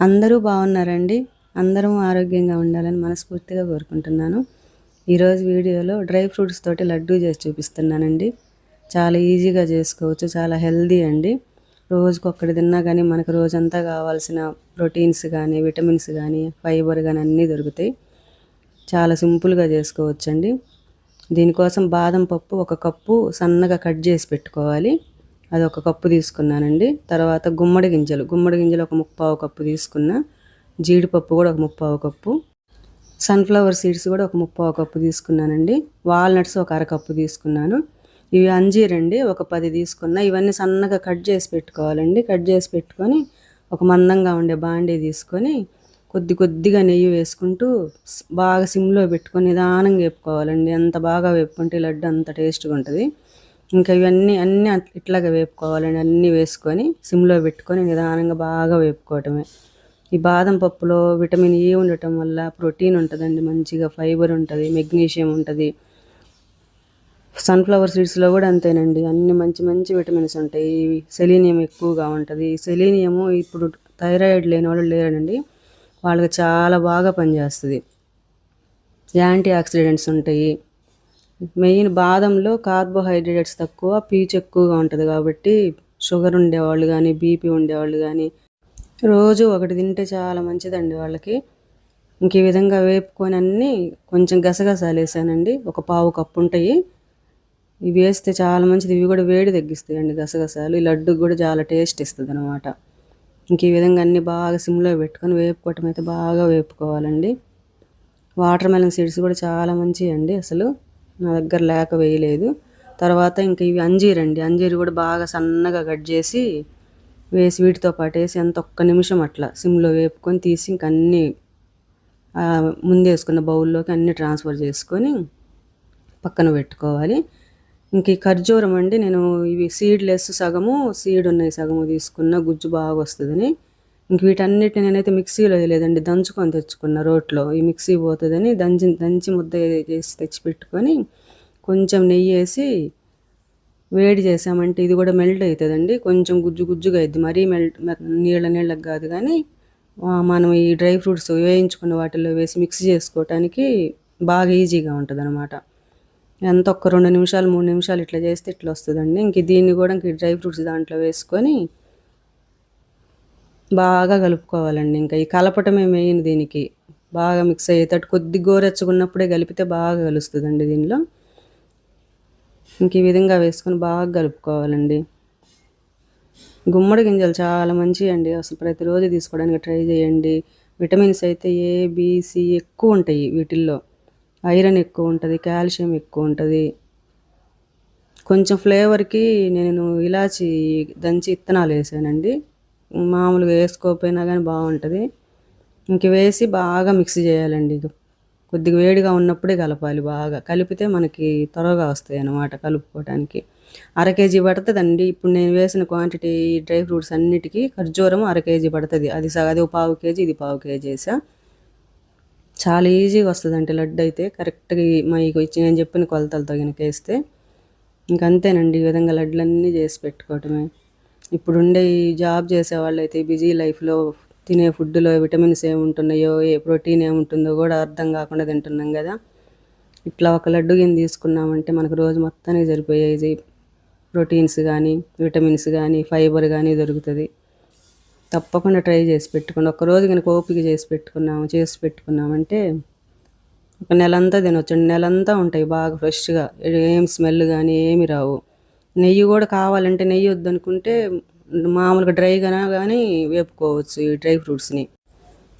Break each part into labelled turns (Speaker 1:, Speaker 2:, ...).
Speaker 1: అందరూ బాగున్నారండి. అందరం ఆరోగ్యంగా ఉండాలని మనస్ఫూర్తిగా కోరుకుంటున్నాను. ఈరోజు వీడియోలో డ్రై ఫ్రూట్స్ తోటి లడ్డూ చేసి చూపిస్తున్నానండి. చాలా ఈజీగా చేసుకోవచ్చు చాలా హెల్దీ అండి. రోజుకి ఒక్కటి తిన్నా కానీ మనకు రోజంతా కావాల్సిన ప్రోటీన్స్ కానీ విటమిన్స్ కానీ ఫైబర్ కానీ అన్నీ దొరుకుతాయి. చాలా సింపుల్గా చేసుకోవచ్చండి. దీనికోసం బాదం పప్పు ఒక కప్పు సన్నగా కట్ చేసి పెట్టుకోవాలి. అది ఒక కప్పు తీసుకున్నానండి. తర్వాత గుమ్మడి గింజలు. గుమ్మడి గింజలు ఒక ముప్పావు కప్పు తీసుకున్న. జీడిపప్పు కూడా ఒక ముప్పావు కప్పు. సన్ఫ్లవర్ సీడ్స్ కూడా ఒక ముప్పావు కప్పు తీసుకున్నానండి. వాల్నట్స్ ఒక అరకప్పు తీసుకున్నాను. ఇవి అంజీరండి. ఒక పది తీసుకున్న. ఇవన్నీ సన్నగా కట్ చేసి పెట్టుకోవాలండి. కట్ చేసి పెట్టుకొని ఒక మందంగా ఉండే బాండీ తీసుకొని కొద్ది కొద్దిగా నెయ్యి వేసుకుంటూ బాగా సిమ్లో పెట్టుకొని నిదానంగా వేపుకోవాలండి. ఎంత బాగా వేపుకుంటే లడ్డు అంత టేస్ట్గా ఉంటుంది. ఇంకా ఇవన్నీ అన్నీ ఇట్లాగా వేపుకోవాలండి. అన్నీ వేసుకొని సిమ్లో పెట్టుకొని నిదానంగా బాగా వేపుకోవటమే. ఈ బాదం పప్పులో విటమిన్ ఏ ఉండటం వల్ల ప్రోటీన్ ఉంటుందండి మంచిగా ఫైబర్ ఉంటుంది మెగ్నీషియం ఉంటుంది. సన్ఫ్లవర్ సీడ్స్లో కూడా అంతేనండి. అన్ని మంచి మంచి విటమిన్స్ ఉంటాయి. సెలీనియం ఎక్కువగా ఉంటుంది. సెలీనియము ఇప్పుడు థైరాయిడ్ లేని వాళ్ళు లేరండి. వాళ్ళకి చాలా బాగా పనిచేస్తుంది. యాంటీ ఆక్సిడెంట్స్ ఉంటాయి. మెయిన్ బాదంలో కార్బోహైడ్రేట్స్ తక్కువ పీచు ఎక్కువగా ఉంటుంది కాబట్టి షుగర్ ఉండేవాళ్ళు కానీ బీపీ ఉండేవాళ్ళు కానీ రోజు ఒకటి తింటే చాలా మంచిదండి వాళ్ళకి. ఇంక ఈ విధంగా వేపుకొని అన్నీ కొంచెం గసగసాలు వేసానండి ఒక పావు కప్పు ఉంటాయి. ఇవి వేస్తే చాలా మంచిది. ఇవి కూడా వేడి తగ్గిస్తాయండి గసగసాలు. ఈ లడ్డు కూడా చాలా టేస్ట్ ఇస్తుంది అనమాట ఇంక ఈ విధంగా అన్నీ బాగా సిమ్లో పెట్టుకొని వేపుకోవటం అయితే బాగా వేపుకోవాలండి. వాటర్ మెలన్ సీడ్స్ కూడా చాలా మంచివి అండి అసలు. నా దగ్గర లేక వేయలేదు. తర్వాత ఇంక ఇవి అంజీర్ అండి అంజీర్ కూడా బాగా సన్నగా కట్ చేసి వేసి వీటితో పాటు వేసి అంత ఒక్క నిమిషం అట్లా సిమ్లో వేపుకొని తీసి ఇంక అన్నీ ముందేసుకున్న బౌల్లోకి అన్నీ ట్రాన్స్ఫర్ చేసుకొని పక్కన పెట్టుకోవాలి. ఇంక ఈ ఖర్జూరం అండి నేను ఇవి సీడ్లెస్ సగము సీడ్ ఉన్నాయి సగము తీసుకున్న గుజ్జు బాగా వస్తుందని. ఇంక వీటన్నిటిని నేనైతే మిక్సీలో వేయలేదండి దంచుకొని తెచ్చుకున్న రోట్లో. ఈ మిక్సీ పోతుందని దంచి దంచి ముద్ద చేసి తెచ్చి పెట్టుకొని కొంచెం నెయ్యి వేసి వేడి చేసామంటే ఇది కూడా మెల్ట్ అవుతుందండి. కొంచెం గుజ్జు గుజ్జుగా అయింది మరీ మెల్ట్ నీళ్ళ నీళ్ళకి కాదు కానీ మనం ఈ డ్రై ఫ్రూట్స్ వేయించుకున్న వాటిల్లో వేసి మిక్స్ చేసుకోవటానికి బాగా ఈజీగా ఉంటుంది అనమాట ఎంత ఒక్క రెండు నిమిషాలు మూడు నిమిషాలు ఇట్లా చేస్తే ఇట్లా వస్తుందండి. ఇంక దీన్ని కూడా ఇంక డ్రై ఫ్రూట్స్ దాంట్లో వేసుకొని బాగా కలుపుకోవాలండి. ఇంకా ఈ కలపటమే మెయిన్ దీనికి. బాగా మిక్స్ అయ్యేటట్టు కొద్ది గోరెచ్చుకున్నప్పుడే కలిపితే బాగా కలుస్తుందండి దీనిలో. ఇంక ఈ విధంగా వేసుకొని బాగా కలుపుకోవాలండి. గుమ్మడి గింజలు చాలా మంచివి అండి. అసలు ప్రతిరోజు తీసుకోవడానికి ట్రై చేయండి. విటమిన్స్ అయితే ఏ బీసీ ఎక్కువ ఉంటాయి వీటిల్లో. ఐరన్ ఎక్కువ ఉంటుంది కాల్షియం ఎక్కువ ఉంటుంది. కొంచెం ఫ్లేవర్కి నేను ఇలాచి దంచి ఇత్తనాలు వేసానండి. మామూలుగా వేసుకోకపోయినా కానీ బాగుంటుంది. ఇంక వేసి బాగా మిక్స్ చేయాలండి కొద్దిగా వేడిగా ఉన్నప్పుడే కలపాలి బాగా. కలిపితే మనకి త్వరగా వస్తాయి అన్నమాట కలుపుకోవడానికి అర కేజీ పడుతుందండి. ఇప్పుడు నేను వేసిన క్వాంటిటీ డ్రై ఫ్రూట్స్ అన్నిటికీ ఖర్జూరం అర కేజీ పడుతుంది. అది అది పావు కేజీ ఇది పావు కేజీ వేసా. చాలా ఈజీగా వస్తుందండి లడ్డు అయితే. కరెక్ట్గా మీకు ఇచ్చి నేను చెప్పిన కొలతలతో కనుక వేస్తే. ఇంకంతేనండి ఈ విధంగా లడ్లన్నీ చేసి పెట్టుకోవటమే. ఇప్పుడుండే ఈ జాబ్ చేసే వాళ్ళైతే బిజీ లైఫ్లో తినే ఫుడ్లో విటమిన్స్ ఏముంటున్నాయో ఏ ప్రోటీన్ ఏముంటుందో కూడా అర్థం కాకుండా తింటున్నాం కదా. ఇట్లా ఒక లడ్డు గిన్నె తీసుకున్నామంటే మనకు రోజు మొత్తానికి సరిపోయేది ప్రోటీన్స్ కానీ విటమిన్స్ కానీ ఫైబర్ కానీ దొరుకుతుంది. తప్పకుండా ట్రై చేసి పెట్టుకోండి. రోజు కనుక ఓపిక చేసి పెట్టుకున్నాము చేసి పెట్టుకున్నామంటే ఒక నెలంతా తినొచ్చు. నెలంతా ఉంటాయి బాగా ఫ్రెష్గా. ఏం స్మెల్ కానీ ఏమి రావు. నెయ్యి కూడా కావాలంటే నెయ్యి వద్దనుకుంటే మామూలుగా డ్రైగానా కానీ వేపుకోవచ్చు ఈ డ్రై ఫ్రూట్స్ని.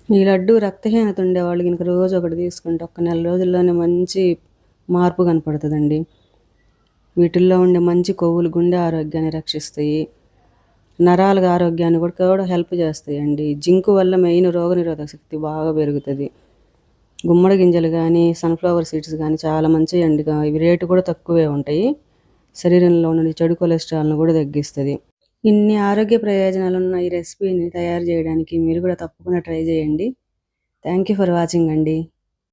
Speaker 1: ఈ లడ్డు రక్తహీనత ఉండే వాళ్ళకి ఇంక రోజు ఒకటి తీసుకుంటే ఒక నెల రోజుల్లోనే మంచి మార్పు కనపడుతుందండి. వీటిల్లో ఉండే మంచి కొవ్వులు గుండె ఆరోగ్యాన్ని రక్షిస్తాయి. నరాల ఆరోగ్యాన్ని కూడా కూడా హెల్ప్ చేస్తాయండి. జింకు వల్ల మెయిన్ రోగనిరోధక శక్తి బాగా పెరుగుతుంది. గుమ్మడి గింజలు కానీ సన్ఫ్లవర్ సీడ్స్ కానీ చాలా మంచివి అండి. ఇవి రేటు కూడా తక్కువే ఉంటాయి. శరీరంలో ఉన్న చెడు కొలెస్ట్రాల్ను కూడా తగ్గిస్తుంది. ఇన్ని ఆరోగ్య ప్రయోజనాలు ఉన్న ఈ రెసిపీని తయారు చేయడానికి మీరు కూడా తప్పకుండా ట్రై చేయండి. థ్యాంక్ యూ ఫర్ వాచింగ్ అండి.